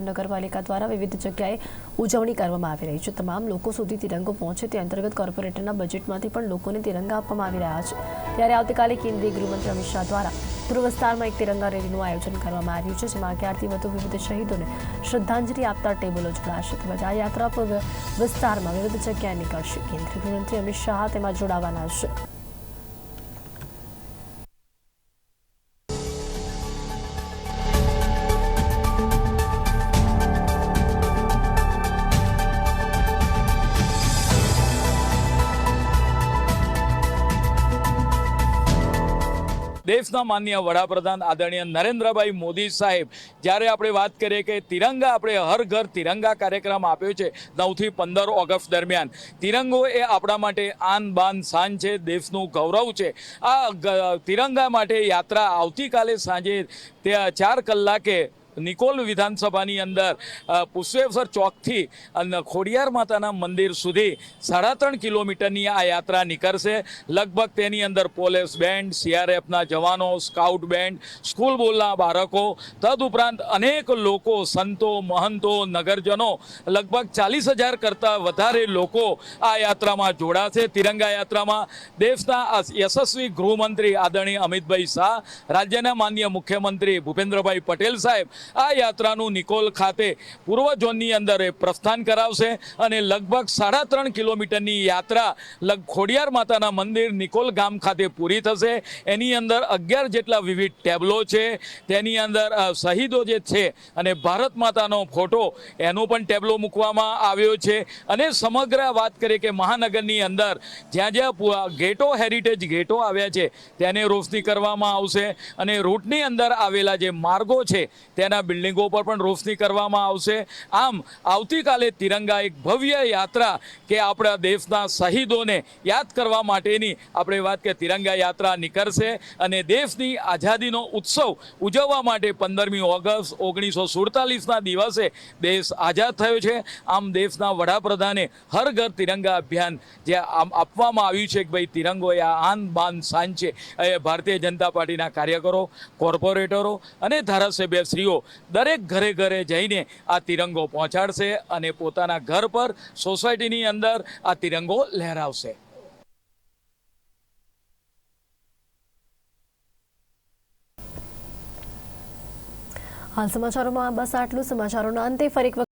નગરપાલિકા દ્વારા વિવિધ જગ્યાએ ઉજવણી કરવામાં આવી રહી છે. તમામ લોકો સુધી તિરંગો પહોંચે તે અંતર્ગત કોર્પોરેટરના બજેટમાંથી પણ લોકોને તિરંગા આપવામાં આવી રહ્યા છે. ત્યારે આવતીકાલે કેન્દ્રીય ગૃહમંત્રી અમિત શાહ દ્વારા પૂર્વ વિસ્તારમાં એક તિરંગા રેલીનું આયોજન કરવામાં આવ્યું છે, જેમાં અગિયારથી વધુ વિવિધ શહીદોને શ્રદ્ધાંજલિ આપતા ટેબલો જોડાશે. તેમજ આ યાત્રા પૂર્વ વિસ્તારમાં વિવિધ જગ્યાએ નીકળશે. કેન્દ્રીય ગૃહમંત્રી અમિત શાહ તેમાં જોડાવાના છે. દેશના માન્ય વડાપ્રધાન આદરણીય નરેન્દ્રભાઈ મોદી સાહેબ, જ્યારે આપણે વાત કરીએ કે તિરંગા, આપણે હર ઘર તિરંગા કાર્યક્રમ આપ્યો છે નવથી પંદર ઓગસ્ટ દરમિયાન. તિરંગો એ આપણા માટે આન બાન શાન છે, દેશનું ગૌરવ છે. આ તિરંગા માટે યાત્રા આવતીકાલે સાંજે ત્યાં ચાર કલાકે નિકોલ વિધાનસભાની અંદર પુષ્પેશ્વર ચોકથી ખોડિયાર માતાના મંદિર સુધી સાડા ત્રણ કિલોમીટરની આ યાત્રા નીકળશે. લગભગ તેની અંદર પોલીસ બેન્ડ, સીઆરએફના જવાનો, સ્કાઉટ બેન્ડ, સ્કૂલ બોલના બાળકો, તદુપરાંત અનેક લોકો, સંતો, મહંતો, નગરજનો, લગભગ ચાલીસ હજાર કરતાં વધારે લોકો આ યાત્રામાં જોડાશે. તિરંગા યાત્રામાં દેશના યશસ્વી ગૃહમંત્રી આદરણીય અમિતભાઈ શાહ, રાજ્યના માન્ય મુખ્યમંત્રી ભૂપેન્દ્રભાઈ પટેલ સાહેબ આ યાત્રાનું નિકોલ ખાતે પૂર્વ ઝોનની અંદર પ્રસ્થાન કરાવશે અને લગભગ સાડા ત્રણ કિલોમીટરની યાત્રા લગ ખોડિયાર માતાના મંદિર નિકોલ ગામ ખાતે પૂરી થશે. એની અંદર અગિયાર જેટલા વિવિધ ટેબલો છે, તેની અંદર શહીદો જે છે અને ભારત માતાનો ફોટો એનો પણ ટેબલો મૂકવામાં આવ્યો છે. અને સમગ્ર વાત કરીએ કે મહાનગરની અંદર જ્યાં જ્યાં ગેટો, હેરિટેજ ગેટો આવ્યા છે, તેને રોશની કરવામાં આવશે. અને રૂટની અંદર આવેલા જે માર્ગો છે, તેના બિલ્ડિંગો પર પણ રોશની કરવામાં આવશે. આમ, આવતીકાલે તિરંગા એક ભવ્ય યાત્રા કે આપણા દેશના શહીદોને યાદ કરવા માટેની આપણે વાત કે તિરંગા યાત્રા નીકળશે અને દેશની આઝાદીનો ઉત્સવ ઉજવવા માટે પંદરમી ઓગસ્ટ ઓગણીસો સુડતાલીસના દિવસે દેશ આઝાદ થયો છે. આમ, દેશના વડાપ્રધાને હર ઘર તિરંગા અભિયાન જે આપવામાં આવ્યું છે કે ભાઈ તિરંગો એ આન બાન સાન છે. એ ભારતીય જનતા પાર્ટીના કાર્યકરો, કોર્પોરેટરો અને ધારાસભ્યશ્રીઓ દરેક ઘરે ઘરે જઈને આ તિરંગો પહોંચાડશે અને પોતાના ઘર પર સોસાયટીની અંદર આ તિરંગો લહેરાવશે. હાલ સમાચારોમાં બસ આટલું. સમાચારોના અંતે ફરી